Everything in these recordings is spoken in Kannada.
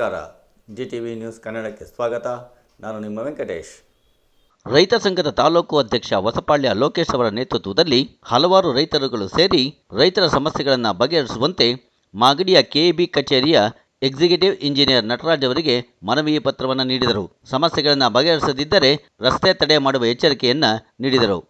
ನಮಸ್ಕಾರ. ಜಿ ಟಿ ವಿ ನ್ಯೂಸ್ ಕನ್ನಡಕ್ಕೆ ಸ್ವಾಗತ. ನಾನು ನಿಮ್ಮ ವೆಂಕಟೇಶ್. ರೈತ ಸಂಘದ ತಾಲೂಕು ಅಧ್ಯಕ್ಷ ಹೊಸಪಾಳ್ಯ ಲೋಕೇಶ್ ಅವರ ನೇತೃತ್ವದಲ್ಲಿ ಹಲವಾರು ರೈತರುಗಳು ಸೇರಿ ರೈತರ ಸಮಸ್ಯೆಗಳನ್ನು ಬಗೆಹರಿಸುವಂತೆ ಮಾಗಡಿಯ ಕೆಇಬಿ ಕಚೇರಿಯ ಎಕ್ಸಿಕ್ಯೂಟಿವ್ ಇಂಜಿನಿಯರ್ ನಟರಾಜ್ ಅವರಿಗೆ ಮನವಿ ಪತ್ರವನ್ನು ನೀಡಿದರು. ಸಮಸ್ಯೆಗಳನ್ನು ಬಗೆಹರಿಸದಿದ್ದರೆ ರಸ್ತೆ ತಡೆ ಮಾಡುವ ಎಚ್ಚರಿಕೆಯನ್ನು ನೀಡಿದರು.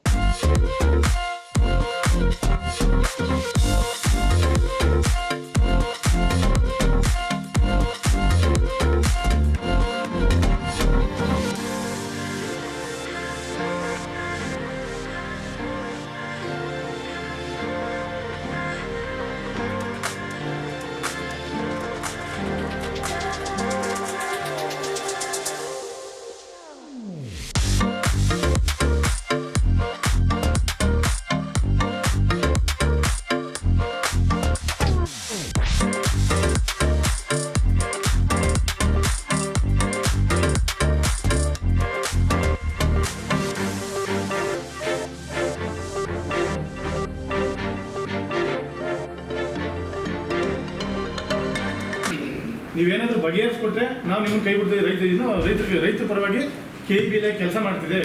ನೀವೇನಾದ್ರೂ ಬಗೆಹರಿಸ್ಕೊಟ್ರೆ ನಾವು ನಿಮ್ಮನ್ನು ಕೈ ಬಿಡ್ತೀವಿ. ರೈತ ಇನ್ನು ರೈತರಿಗೆ ರೈತರ ಪರವಾಗಿ ಕೆ ಇ ಬಿಲೆ ಕೆಲಸ ಮಾಡ್ತಿದೆ.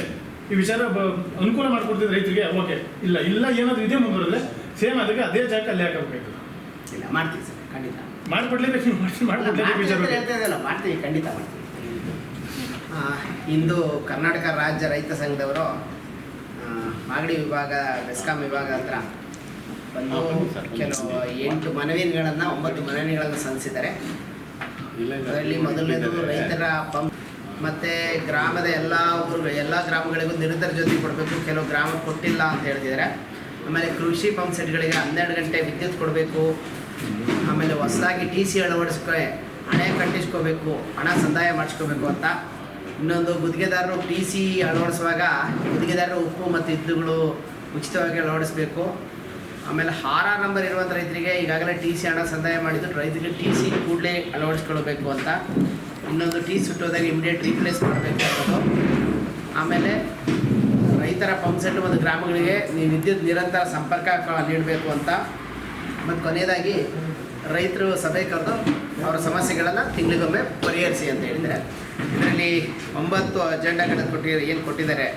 ಈ ವಿಚಾರ ಅನುಕೂಲ ಮಾಡ್ಕೊಡ್ತಿದೆ ರೈತರಿಗೆ ಓಕೆ. ಇಲ್ಲ ಇಲ್ಲ ಏನಾದರೂ ಇದೇ ಮುಂದುವರೆದ್ರೆ ಸೇಮ್ ಅದಕ್ಕೆ ಅದೇ ಜಾಗಕ್ಕೆ ಅಲ್ಲಿ ಹಾಕಬೇಕಾಯ್ತು. ಇಲ್ಲ ಮಾಡ್ತೀವಿ ಸರ್ ಖಂಡಿತ. ಮಾಡ್ಕೊಡ್ಲೇಬೇಕು ನೀವು ಮಾಡ್ಕೊಡ್ಲೇಬೇಕು ಮಾಡ್ತೀವಿ ಖಂಡಿತ ಮಾಡ್ತೀವಿ. ಆ, ಇಂದು ಕರ್ನಾಟಕ ರಾಜ್ಯ ರೈತ ಸಂಘದವರು ಮಾಗಡಿ ವಿಭಾಗ ಬೆಸ್ಕಾಂ ವಿಭಾಗ ಹತ್ರ ಬಂದು ಕೆಲವು ಎಂಟು ಮನವಿಗಳನ್ನು ಒಂಬತ್ತು ಮನವಿಗಳನ್ನು ಸಲ್ಲಿಸಿದ್ದಾರೆ. ಅದರಲ್ಲಿ ಮೊದಲನೇದು ರೈತರ ಪಂಪ್ ಮತ್ತೆ ಗ್ರಾಮದ ಎಲ್ಲ ಊರು ಎಲ್ಲ ಗ್ರಾಮಗಳಿಗೂ ನಿರಂತರ ಜೊತೆ ಕೊಡಬೇಕು. ಕೆಲವು ಗ್ರಾಮ ಕೊಟ್ಟಿಲ್ಲ ಅಂತ ಹೇಳ್ತಿದ್ದಾರೆ. ಆಮೇಲೆ ಕೃಷಿ ಪಂಪ್ ಸೆಟ್ಗಳಿಗೆ ಹನ್ನೆರಡು ಗಂಟೆ ವಿದ್ಯುತ್ ಕೊಡಬೇಕು. ಆಮೇಲೆ ಹೊಸದಾಗಿ ಟಿ ಸಿ ಅಳವಡಿಸ್ಕೊ ಹಣೆ ಕಟ್ಟಿಸ್ಕೋಬೇಕು ಹಣ ಸಂದಾಯ ಮಾಡಿಸ್ಕೋಬೇಕು ಅಂತ. ಇನ್ನೊಂದು ಗುತ್ತಿಗೆದಾರರು ಟಿ ಸಿ ಅಳವಡಿಸುವಾಗ ಗುತ್ತಿಗೆದಾರರು ಉಪ್ಪು ಮತ್ತು ಇದ್ದುಗಳು ಉಚಿತವಾಗಿ ಅಳವಡಿಸ್ಬೇಕು. ಆಮೇಲೆ ಹಾರ ನಂಬರ್ ಇರುವಂಥ ರೈತರಿಗೆ ಈಗಾಗಲೇ ಟಿ ಸಿ ಹಣ ಸಂದಾಯ ಮಾಡಿದ್ದು. ರೈತರಿಗೆ ಟಿ ಸಿ ಕೂಡಲೇ ಅಳವಡಿಸ್ಕೊಳ್ಬೇಕು ಅಂತ. ಇನ್ನೊಂದು ಟಿ ಸುಟ್ಟೋದಾಗ ಇಮಿಡಿಯೇಟ್ ರೀಪ್ಲೇಸ್ ಮಾಡಬೇಕು ಅನ್ನೋದು. ಆಮೇಲೆ ರೈತರ ಪಂಪ್ ಸೆಟ್ ಮತ್ತು ಗ್ರಾಮಗಳಿಗೆ ನೀವು ವಿದ್ಯುತ್ ನಿರಂತರ ಸಂಪರ್ಕ ನೀಡಬೇಕು ಅಂತ. ಮತ್ತು ಕೊನೆಯದಾಗಿ ರೈತರು ಸಭೆ ಕರೆದು ಅವರ ಸಮಸ್ಯೆಗಳನ್ನು ತಿಂಗಳಿಗೊಮ್ಮೆ ಪರಿಹರಿಸಿ ಅಂತ ಹೇಳಿದರೆ, ಇದರಲ್ಲಿ ಒಂಬತ್ತು ಅಜೆಂಡಾಗಳನ್ನು ಕೊಟ್ಟಿದ್ದಾರೆ ಏನು ಕೊಟ್ಟಿದ್ದಾರೆ?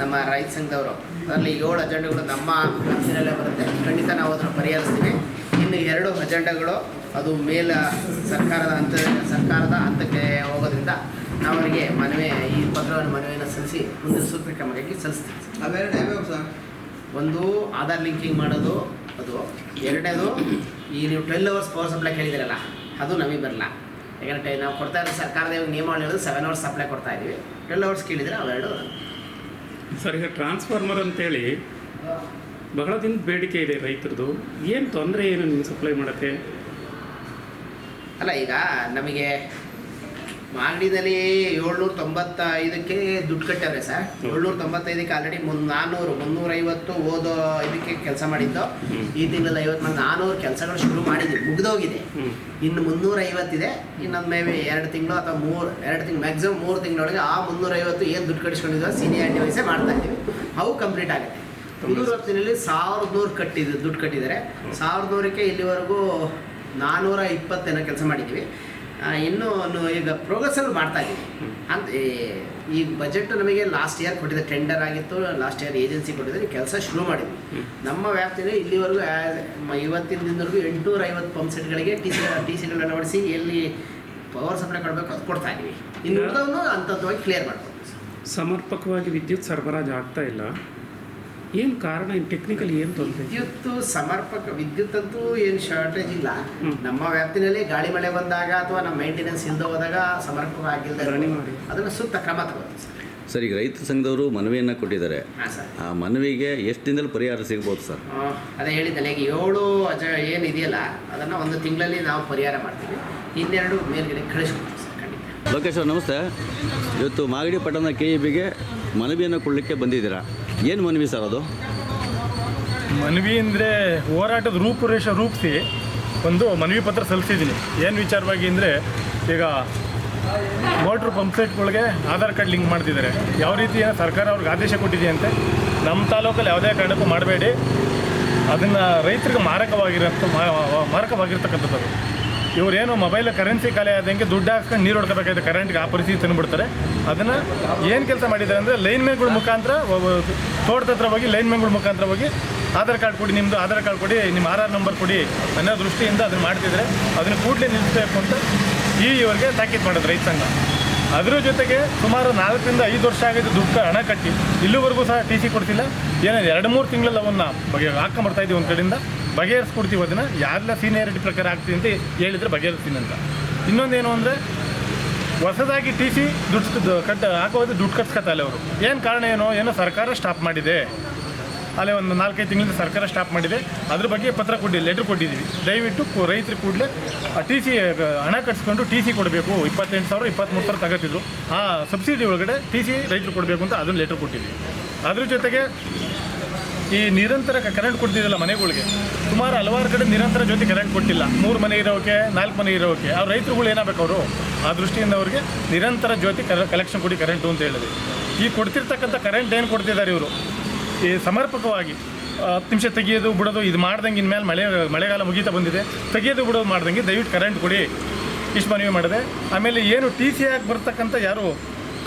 ನಮ್ಮ ರೈತ ಸಂಘದವರು. ಅದರಲ್ಲಿ ಏಳು ಅಜೆಂಡಗಳು ನಮ್ಮ ಮನಸ್ಸಿನಲ್ಲೇ ಬರುತ್ತೆ. ಖಂಡಿತ ನಾವು ಅದನ್ನು ಪರಿಹರಿಸ್ತೀವಿ. ಇನ್ನು ಎರಡು ಅಜೆಂಡಗಳು ಅದು ಮೇಲ ಸರ್ಕಾರದ ಹಂತ ಸರ್ಕಾರದ ಹಂತಕ್ಕೆ ಹೋಗೋದ್ರಿಂದ ನಾವು ಅವರಿಗೆ ಮನವಿ ಈ ಪತ್ರವನ್ನು ಮನವಿಯನ್ನು ಸಲ್ಲಿಸಿ ಮುಂದಿನ ಸೂಕ್ತ ಕ್ರಮವಾಗಿ ಸಲ್ಲಿಸ್ತೀವಿ. ಅವೆರಡು ಯಾವ್ಯಾವ ಸರ್. ಒಂದು ಆಧಾರ್ ಲಿಂಕಿಂಗ್ ಮಾಡೋದು ಅದು ಎರಡನೇದು ಈ ನೀವು ಟ್ವೆಲ್ ಅವರ್ಸ್ ಪವರ್ ಸಪ್ಲೈ ಕೇಳಿದಿರಲ್ಲ ಅದು ನಮಗೆ ಬರಲ್ಲ. ಯಾಕಂದರೆ ನಾವು ಕೊಡ್ತಾ ಇರೋ ಸರ್ಕಾರದ ಇವಾಗ ನಿಯಮ ಹೇಳೋದು ಸೆವೆನ್ ಅವರ್ಸ್ ಸಪ್ಲೈ ಕೊಡ್ತಾ ಇದ್ದೀವಿ. ಟ್ವೆಲ್ ಅವರ್ಸ್ ಕೇಳಿದರೆ ಅವೆರಡು ಸರ್, ಈಗ ಟ್ರಾನ್ಸ್ಫಾರ್ಮರ್ ಅಂತೇಳಿ ಬಹಳ ದಿನದ ಬೇಡಿಕೆ ಇದೆ ರೈತರದು. ಏನು ತೊಂದರೆ ಏನು ನಿಮ್ಗೆ ಸಪ್ಲೈ ಮಾಡುತ್ತೆ? ಅಲ್ಲ, ಈಗ ನಮಗೆ ಮಾಗಡಿನಲ್ಲಿ ಏಳ್ನೂರ ತೊಂಬತ್ತೈದಕ್ಕೆ ದುಡ್ಡು ಕಟ್ಟವ್ರೆ ಸರ್. ಏಳ್ನೂರ ತೊಂಬತ್ತೈದಕ್ಕೆ ಆಲ್ರೆಡಿ ಮುನ್ ನಾನ್ನೂರು ಮುನ್ನೂರೈವತ್ತು ಓದೋ ಇದಕ್ಕೆ ಕೆಲಸ ಮಾಡಿದ್ದು. ಈ ತಿಂಗಳಲ್ಲಿ ಐವತ್ತು ನಾನ್ನೂರು ಕೆಲಸಗಳು ಶುರು ಮಾಡಿದ್ವಿ. ಮುಗಿದೋಗಿದೆ. ಇನ್ನು ಮುನ್ನೂರ ಐವತ್ತಿದೆ ಇನ್ನೊಂದು ಮೇ ಬಿ ಎರಡು ತಿಂಗಳು ಅಥವಾ ಮೂರು ಎರಡು ತಿಂಗಳು ಮ್ಯಾಕ್ಸಿಮಮ್ ಮೂರು ತಿಂಗಳೊಳಗೆ ಆ ಮುನ್ನೂರೈವತ್ತು ಏನು ದುಡ್ಡು ಕಟ್ಟಿಸ್ಕೊಂಡಿದ್ವೋ ಸೀನಿಯಾರಿಟಿ ವಯಸ್ಸೇ ಮಾಡ್ತಾ ಇದ್ದೀವಿ. ಅವು ಕಂಪ್ಲೀಟ್ ಆಗುತ್ತೆ. ಮುನ್ನೂರು ಹೊತ್ತಿನಲ್ಲಿ ಸಾವಿರದ ನೂರು ಕಟ್ಟಿದ್ದು ದುಡ್ಡು ಕಟ್ಟಿದ್ದಾರೆ. ಸಾವಿರದ ನೂರಕ್ಕೆ ಇಲ್ಲಿವರೆಗೂ ನಾನ್ನೂರ ಇಪ್ಪತ್ತೇನೋ ಕೆಲಸ ಮಾಡಿದ್ದೀವಿ. ಆ, ಇನ್ನೂ ಈಗ ಈಗ ಪ್ರೋಗ್ರೆಸ್ಸಲ್ಲಿ ಮಾಡ್ತಾ ಇದ್ದೀವಿ ಅಂತ ಈ- ಬಜೆಟ್ ನಮಗೆ ಲಾಸ್ಟ್ ಇಯರ್ ಕೊಟ್ಟಿದೆ ಟೆಂಡರ್ ಆಗಿತ್ತು ಲಾಸ್ಟ್ ಇಯರ್ ಏಜೆನ್ಸಿ ಕೊಟ್ಟಿದ್ದಾರೆ ಕೆಲಸ ಶುರು ಮಾಡಿದ್ವಿ. ನಮ್ಮ ವ್ಯಾಪ್ತಿಯಲ್ಲಿ ಇಲ್ಲಿವರೆಗೂ ಇವತ್ತಿನ ದಿನದವರೆಗೂ ಎಂಟುನೂರ ಐವತ್ತು ಪಂಪ್ ಸೆಟ್ಗಳಿಗೆ ಟಿ ಸಿ ಟಿ ಸಿಗಳನ್ನ ಅಳವಡಿಸಿ ಎಲ್ಲಿ ಪವರ್ ಸಪ್ಲೈ ಕೊಡಬೇಕು ಅದು ಕೊಡ್ತಾ ಇದ್ದೀವಿ ಇನ್ನು ಉಳಿದವನ್ನು ಹಂತವಾಗಿ ಕ್ಲಿಯರ್ ಮಾಡ್ಕೊಡ್ತೀವಿ ಸಮರ್ಪಕವಾಗಿ ವಿದ್ಯುತ್ ಸರಬರಾಜು ಆಗ್ತಾ ಇಲ್ಲ. ಏನು ಕಾರಣ ಏನು ಟೆಕ್ನಿಕಲಿ ಏನು ತೊಂದರೆ? ವಿದ್ಯುತ್ ಸಮರ್ಪಕ ವಿದ್ಯುತ್ ಅಂತೂ ಏನು ಶಾರ್ಟೇಜ್ ಇಲ್ಲ. ನಮ್ಮ ವ್ಯಾಪ್ತಿನಲ್ಲಿ ಗಾಳಿ ಮಳೆ ಬಂದಾಗ ಅಥವಾ ನಮ್ಮ ಮೇಂಟೆನೆನ್ಸ್ ಇಲ್ಲದೆ ಹೋದಾಗ ಸಮರ್ಪಕ ಆಗಿಲ್ಲ ರನ್ನಿಂಗ್ ಮಾಡಿ. ಅದನ್ನು ಸೂಕ್ತ ಕ್ರಮ ತಗೋತೀವಿ ಸರ್. ಈಗ ರೈತ ಸಂಘದವರು ಮನವಿಯನ್ನು ಕೊಟ್ಟಿದ್ದಾರೆ. ಆ ಮನವಿಗೆ ಎಷ್ಟು ದಿನದಲ್ಲಿ ಪರಿಹಾರ ಸಿಗ್ಬೋದು ಸರ್? ಅದೇ ಹೇಳಿದ್ದಲ್ಲ ಈಗ ಏಳು ಅಜ ಏನಿದೆಯಲ್ಲ ಅದನ್ನು ಒಂದು ತಿಂಗಳಲ್ಲಿ ನಾವು ಪರಿಹಾರ ಮಾಡ್ತೀವಿ. ಇನ್ನೆರಡು ಮೇಲ್ಗಡೆ ಕಳಿಸ್ಕೊಡ್ತೀವಿ ಲೋಕೇಶ್ ನಮಸ್ತೆ. ಇವತ್ತು ಮಾಗಡಿ ಪಟ್ಟಣ ಕೆ ಇ ಬಿಗೆ ಮನವಿಯನ್ನು ಕೊಡಲಿಕ್ಕೆ ಬಂದಿದ್ದೀರಾ? ಏನು ಮನವಿ ಸರ್ ಅದು? ಮನವಿ ಅಂದರೆ ಹೋರಾಟದ ರೂಪುರೇಷ ರೂಪಿಸಿ ಒಂದು ಮನವಿ ಪತ್ರ ಸಲ್ಲಿಸಿದ್ದೀನಿ. ಏನು ವಿಚಾರವಾಗಿ ಅಂದರೆ ಈಗ ಮೋಟ್ರ್ ಪಂಪ್ ಸೆಟ್ಗಳಿಗೆ ಆಧಾರ್ ಕಾರ್ಡ್ ಲಿಂಕ್ ಮಾಡ್ತಿದ್ದಾರೆ. ಯಾವ ರೀತಿ ಸರ್ಕಾರ ಅವ್ರಿಗೆ ಆದೇಶ ಕೊಟ್ಟಿದೆಯಂತೆ, ನಮ್ಮ ತಾಲೂಕಲ್ಲಿ ಯಾವುದೇ ಕಾರಣಕ್ಕೂ ಮಾಡಬೇಡಿ. ಅದನ್ನು ರೈತರಿಗೆ ಮಾರಕವಾಗಿರೋ ಮಾರಕವಾಗಿರ್ತಕ್ಕಂಥದ್ದು ಇವರೇನು ಮೊಬೈಲ್ ಕರೆನ್ಸಿ ಖಾಲಿ ಆದಂಗೆ ದುಡ್ಡು ಹಾಕ್ಕೊಂಡು ನೀರು ಹೊಡ್ಕೋಬೇಕಾಯ್ತು. ಕರೆಂಟ್ಗೆ ಆ ಪರಿಸ್ಥಿತಿ ತಂದುಬಿಡ್ತಾರೆ ಅದನ್ನು ಏನು ಕೆಲಸ ಮಾಡಿದ್ದಾರೆ ಅಂದರೆ ಲೈನ್ ಮ್ಯಾನ್ಗಳ ಮುಖಾಂತರ ತೋಟದ ಹತ್ರ ಹೋಗಿ ಲೈನ್ ಮ್ಯಾನ್ಗಳ ಮುಖಾಂತರ ಹೋಗಿ ಆಧಾರ್ ಕಾರ್ಡ್ ಕೊಡಿ ನಿಮ್ಮದು ಆಧಾರ್ ಕಾರ್ಡ್ ಕೊಡಿ, ನಿಮ್ಮ ಆರ್ ಆರ್ ನಂಬರ್ ಕೊಡಿ ಅನ್ನೋ ದೃಷ್ಟಿಯಿಂದ ಅದನ್ನು ಮಾಡ್ತಿದ್ರೆ ಅದನ್ನು ಕೂಡಲೇ ನಿಲ್ಲಿಸಬೇಕು ಅಂತ ಈ ಇವರಿಗೆ ತಾಕೀತು ಮಾಡೋದು ರೈತ ಸಂಘ. ಅದರ ಜೊತೆಗೆ ಸುಮಾರು ನಾಲ್ಕರಿಂದ ಐದು ವರ್ಷ ಆಗಿದ್ದು ದುಡ್ಡು ಹಣ ಕಟ್ಟಿ. ಇಲ್ಲಿವರೆಗೂ ಸಹ ಟಿ ಸಿ ಕೊಡ್ತಿಲ್ಲ ಏನೋ ಎರಡು ಮೂರು ತಿಂಗಳಲ್ಲಿ ಅವನ್ನ ಬಗೆ ಹಾಕೊಂಬರ್ತಾ ಇದ್ದೀವಿ ಒಂದು ಕಡೆಯಿಂದ. ಬಗೆಹರಿಸ್ಕೊಡ್ತೀವಿ ಅದನ್ನು. ಯಾರೆಲ್ಲ ಸೀನಿಯರಿಟಿ ಪ್ರಕಾರ ಆಗ್ತೀವಿ ಅಂತ ಹೇಳಿದರೆ ಬಗೆಹರಿಸ್ತೀನಿ ಅಂತ. ಇನ್ನೊಂದೇನು ಅಂದರೆ, ಹೊಸದಾಗಿ ಟಿ ಸಿ ದುಡ್ಡು ಕಟ್ ಹಾಕೋದು ದುಡ್ಡು ಕಟ್ಸ್ಕೊತಾಯಿಲ್ಲ ಅವರು. ಏನು ಕಾರಣ ಏನೋ? ಏನೋ ಸರ್ಕಾರ ಸ್ಟಾಪ್ ಮಾಡಿದೆ. ಅಲ್ಲೇ ಒಂದು ನಾಲ್ಕೈದು ತಿಂಗಳಿಂದ ಸರ್ಕಾರ ಸ್ಟಾಪ್ ಮಾಡಿದೆ. ಅದ್ರ ಬಗ್ಗೆ ಪತ್ರ ಕೊಟ್ಟಿದ್ದೀವಿ ಲೆಟ್ರ್ ಕೊಟ್ಟಿದ್ದೀವಿ ದಯವಿಟ್ಟು ರೈತರು ಕೂಡಲೇ ಟಿ ಸಿ ಹಣ ಕಟ್ಸ್ಕೊಂಡು ಟಿ ಸಿ ಕೊಡಬೇಕು. ಇಪ್ಪತ್ತೆಂಟು ಸಾವಿರ ಇಪ್ಪತ್ತ್ಮೂರು ಸಾವಿರ ತಗೋತಿದ್ರು ಆ ಸಬ್ಸಿಡಿ ಒಳಗಡೆ ಟಿ ಸಿ ರೈತರು ಕೊಡಬೇಕು ಅಂತ ಅದನ್ನು ಲೆಟ್ರ್ ಕೊಟ್ಟಿದ್ದೀವಿ ಅದ್ರ ಜೊತೆಗೆ ಈ ನಿರಂತರ ಕರೆಂಟ್ ಕೊಡ್ತಿದ್ದಿಲ್ಲ ಮನೆಗಳಿಗೆ. ಸುಮಾರು ಹಲವಾರು ಕಡೆ ನಿರಂತರ ಜೊತೆ ಕರೆಂಟ್ ಕೊಟ್ಟಿಲ್ಲ. ಮೂರು ಮನೆ ಇರೋಕೆ, ನಾಲ್ಕು ಮನೆ ಇರೋಕೆ ಅವ್ರ ರೈತರುಗಳು ಏನಾಗಬೇಕು ಅವರು? ಆ ದೃಷ್ಟಿಯಿಂದ ಅವ್ರಿಗೆ ನಿರಂತರ ಜ್ಯೋತಿ ಕಲೆಕ್ಷನ್ ಕೊಡಿ ಕರೆಂಟು ಅಂತ ಹೇಳಿದ್ವಿ. ಈ ಕೊಡ್ತಿರ್ತಕ್ಕಂಥ ಕರೆಂಟ್ ಏನು ಕೊಡ್ತಿದ್ದಾರೆ ಇವರು? ಈ ಸಮರ್ಪಕವಾಗಿ ಹತ್ತು ನಿಮಿಷ ತೆಗೆಯೋದು ಬಿಡೋದು, ಇದು ಮಾಡ್ದಂಗೆ ಇನ್ಮೇಲೆ ಮಳೆ, ಮಳೆಗಾಲ ಮುಗೀತಾ ಬಂದಿದೆ. ತೆಗೆಯೋದು ಬಿಡೋದು ಮಾಡ್ದಂಗೆ ದಯವಿಟ್ಟು ಕರೆಂಟ್ ಕೊಡಿ. ಇಷ್ಟು ಮನವಿ ಮಾಡಿದೆ. ಆಮೇಲೆ ಏನು ಟಿ ಸಿ ಆಗಿ ಬರ್ತಕ್ಕಂಥ ಯಾರು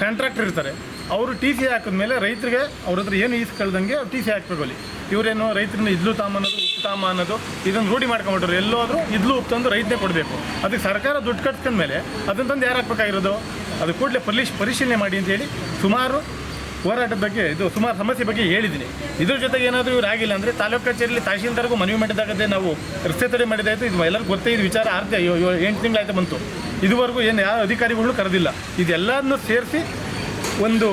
ಕಾಂಟ್ರಾಕ್ಟರ್ ಇರ್ತಾರೆ ಅವರು ಟಿ ಸಿ ಹಾಕಿದ್ಮೇಲೆ ರೈತರಿಗೆ ಅವ್ರ ಹತ್ರ ಏನು ಈಸ್ಕೊಳ್ದಂಗೆ ಟಿ ಸಿ ಹಾಕ್ಬೇಕು ಅಲ್ಲಿ. ಇವರೇನು ರೈತರನ್ನ ಇದ್ಲು ತಾಮ ಅನ್ನೋದು, ಉಪ್ಪು ತಾಮ ಅನ್ನೋದು, ಇದನ್ನು ರೂಢಿ ಮಾಡ್ಕೊಂಬಿಟ್ರು ಎಲ್ಲೋದ್ರೂ ಇದ್ಲು, ಉಪ್ಪು ತಂದು ರೈತನೇ ಕೊಡಬೇಕು. ಅದಕ್ಕೆ ಸರ್ಕಾರ ದುಡ್ಡು ಕಟ್ಕೊಂಡ್ಮೇಲೆ ಅದನ್ನು ತಂದು ಯಾರು ಹಾಕ್ಬೇಕಾಗಿರೋದು? ಅದು ಕೂಡಲೇ ಪರಿಶ್ ಪರಿಶೀಲನೆ ಮಾಡಿ ಅಂತೇಳಿ ಸುಮಾರು ಹೋರಾಟದ ಬಗ್ಗೆ, ಇದು ಸುಮಾರು ಸಮಸ್ಯೆ ಬಗ್ಗೆ ಹೇಳಿದ್ದೀನಿ. ಇದ್ರ ಜೊತೆಗೆ ಏನಾದರೂ ಇವ್ರು ಆಗಿಲ್ಲ ಅಂದರೆ ತಾಲೂಕು ಕಚೇರಿಯಲ್ಲಿ ತಹಶೀಲ್ದಾರ್ಗೂ ಮನವಿ ಮಾಡಿದಾಗದೇ ನಾವು ರಸ್ತೆ ತಡೆ ಮಾಡಿದಾಯಿತು ಇದು ಎಲ್ಲರಿಗೂ ಗೊತ್ತೇ ಇದು ವಿಚಾರ ಆರ್ತೆ. ಎಂಟು ತಿಂಗಳಾಯ್ತು ಬಂತು. ಇದುವರೆಗೂ ಏನು ಯಾವ ಅಧಿಕಾರಿಗಳು ಕರೆದಿಲ್ಲ. ಇದೆಲ್ಲದನ್ನು ಸೇರಿಸಿ ಒಂದು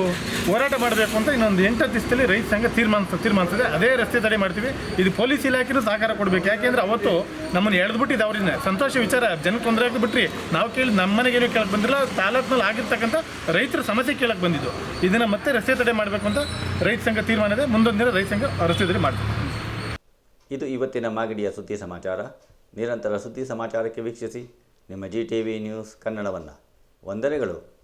ಹೋರಾಟ ಮಾಡಬೇಕು ಅಂತ ಇನ್ನೊಂದು ಎಂಟು ದಿವಸದಲ್ಲಿ ರೈತ ಸಂಘ ತೀರ್ಮಾನ ತೀರ್ಮಾನಿಸಿದೆ ಅದೇ ರಸ್ತೆ ತಡೆ ಮಾಡ್ತೀವಿ. ಇದು ಪೊಲೀಸ್ ಇಲಾಖೆನೂ ಸಹಕಾರ ಕೊಡಬೇಕು. ಯಾಕೆಂದ್ರೆ ಅವತ್ತು ನಮ್ಮನ್ನು ಎಳೆದ್ಬಿಟ್ಟಿದ್ದು ಅವರಿಂದ. ಸಂತೋಷ ವಿಚಾರ. ಜನಕ್ಕೆ ತೊಂದರೆ ಆಗಿಬಿಟ್ರಿ. ನಾವು ಕೇಳಿ ನಮ್ಮ ಮನೆಗೇನು ಕೇಳಕ್ಕೆ ಬಂದಿಲ್ಲ. ತಾಲೂಕಿನಲ್ಲಿ ಆಗಿರ್ತಕ್ಕಂಥ ರೈತರ ಸಮಸ್ಯೆ ಕೇಳಕ್ಕೆ ಬಂದಿದ್ದು. ಇದನ್ನು ಮತ್ತೆ ರಸ್ತೆ ತಡೆ ಮಾಡಬೇಕು ಅಂತ ರೈತ ಸಂಘ ತೀರ್ಮಾನ ಇದೆ. ಮುಂದೊಂದು ದಿನ ರೈತ ಸಂಘ ರಸ್ತೆ ತಡೆ ಮಾಡ್ತೀವಿ ಇದು ಇವತ್ತಿನ ಮಾಗಡಿಯ ಸುದ್ದಿ ಸಮಾಚಾರ. ನಿರಂತರ ಸುದ್ದಿ ಸಮಾಚಾರಕ್ಕೆ ವೀಕ್ಷಿಸಿ. ನಿಮ್ಮ ಜಿ ಟಿ ವಿ ನ್ಯೂಸ್ ಕನ್ನಡವನ್ನು. ವಂದನೆಗಳು.